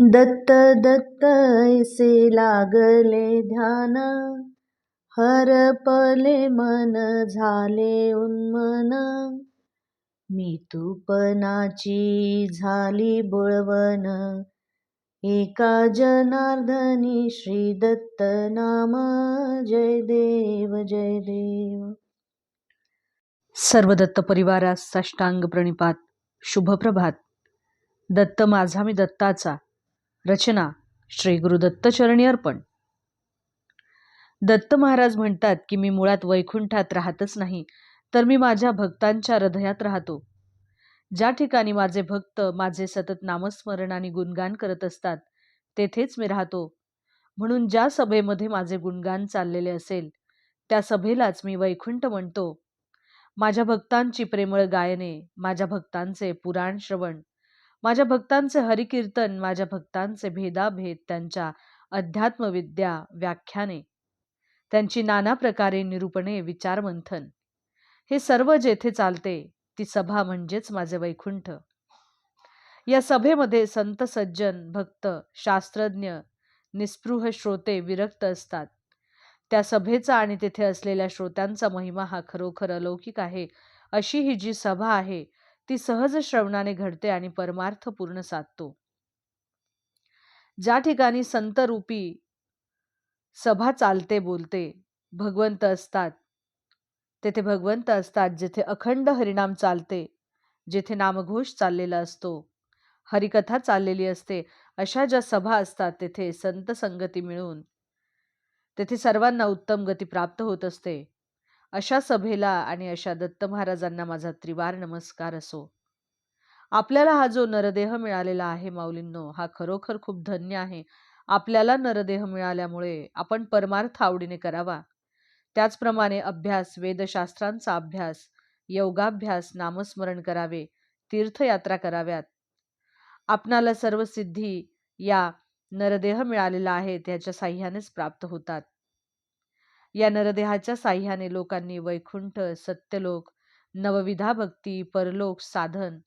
दत्त दत्त ऐसे लागले ध्यान हरपले मन झाले उन्मन. मी तूपनाची झाली बुळवण एका जनार्दनी श्री दत्त नाम. जय देव जय देव. सर्व दत्त परिवारास साष्टांग प्रणिपात शुभप्रभात. दत्त माझा मी दत्ताचा रचना श्री गुरुदत्त चरणी अर्पण. दत्त महाराज म्हणतात की मी मुळात वैकुंठात राहतच नाही तर मी माझ्या भक्तांच्या हृदयात राहतो. ज्या ठिकाणी माझे भक्त माझे सतत नामस्मरण आणि गुणगान करत असतात तेथेच मी राहतो. म्हणून ज्या सभेमध्ये माझे गुणगान चाललेले असेल त्या सभेलाच मी वैकुंठ म्हणतो. माझ्या भक्तांची प्रेमळ गायने माझ्या भक्तांचे पुराण श्रवण माझ्या भक्तांचे हरिकीर्तन माझ्या भक्तांचे भेदाभेद त्यांच्या अध्यात्मविद्या व्याख्याने त्यांची नाना प्रकारे निरूपणे विचारमंथन हे सर्व जेथे चालते ती सभा म्हणजेच माझे वैकुंठ. या सभेमध्ये संत सज्जन भक्त शास्त्रज्ञ निस्पृह श्रोते विरक्त असतात. त्या सभेचा आणि तेथे असलेल्या श्रोत्यांचा महिमा हा खरोखर अलौकिक आहे अशी ही जी सभा आहे ती सहज श्रवणाने घडते आणि परमार्थ पूर्ण साधतो. ज्या ठिकाणी संत रूपी सभा चालते बोलते भगवंत असतात तेथे भगवंत असतात जेथे अखंड हरिनाम चालते जेथे नामघोष चाललेला असतो हरिकथा चाललेली असते अशा ज्या सभा असतात तेथे संत संगती मिळून तेथे सर्वांना उत्तम गती प्राप्त होत असते. अशा सभेला आणि अशा दत्त महाराजांना माझा त्रिवार नमस्कार असो. आपल्याला हा जो नरदेह मिळालेला आहे माऊलींनो हा खरोखर खूप धन्य आहे. आपल्याला नरदेह मिळाल्यामुळे आपण परमार्थ आवडीने करावा. त्याचप्रमाणे अभ्यास वेदशास्त्रांचा अभ्यास योगाभ्यास नामस्मरण करावे तीर्थयात्रा कराव्यात. आपणाला सर्व सिद्धी या नरदेह मिळालेला आहे त्याच्या साह्यानेच प्राप्त होतात. या नरदेहाच्या साह्याने लोकांनी वैकुंठ सत्यलोक नवविधा भक्ती परलोक साधन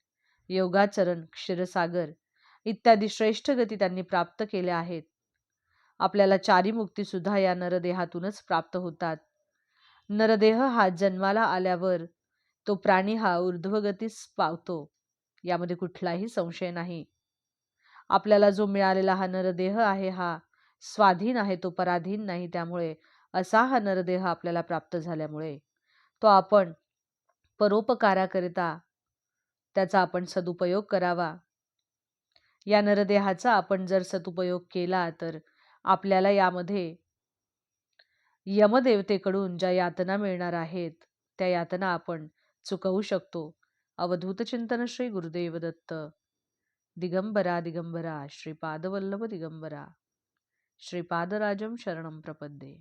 योगाचरण क्षीरसागर इत्यादी श्रेष्ठ गती त्यांनी प्राप्त केल्या आहेत. आपल्याला चारी मुक्ती सुद्धा या नरदेहातूनच प्राप्त होतात. नरदेह हा जन्माला आल्यावर तो प्राणी हा ऊर्ध्वगतीस पावतो यामध्ये कुठलाही संशय नाही. आपल्याला जो मिळालेला हा नरदेह आहे हा स्वाधीन आहे तो पराधीन नाही त्यामुळे असा हा नरदेह आपल्याला प्राप्त झाल्यामुळे तो आपण परोपकाराकरिता त्याचा आपण सदुपयोग करावा. या नरदेहाचा आपण जर सदुपयोग केला तर आपल्याला यामध्ये यमदेवतेकडून ज्या यातना मिळणार आहेत त्या यातना आपण चुकवू शकतो. अवधूत चिंतन श्री गुरुदेव दत्त दिगंबरा दिगंबरा श्रीपादवल्लभ दिगंबरा. श्रीपादराजम शरणम प्रपद्ये.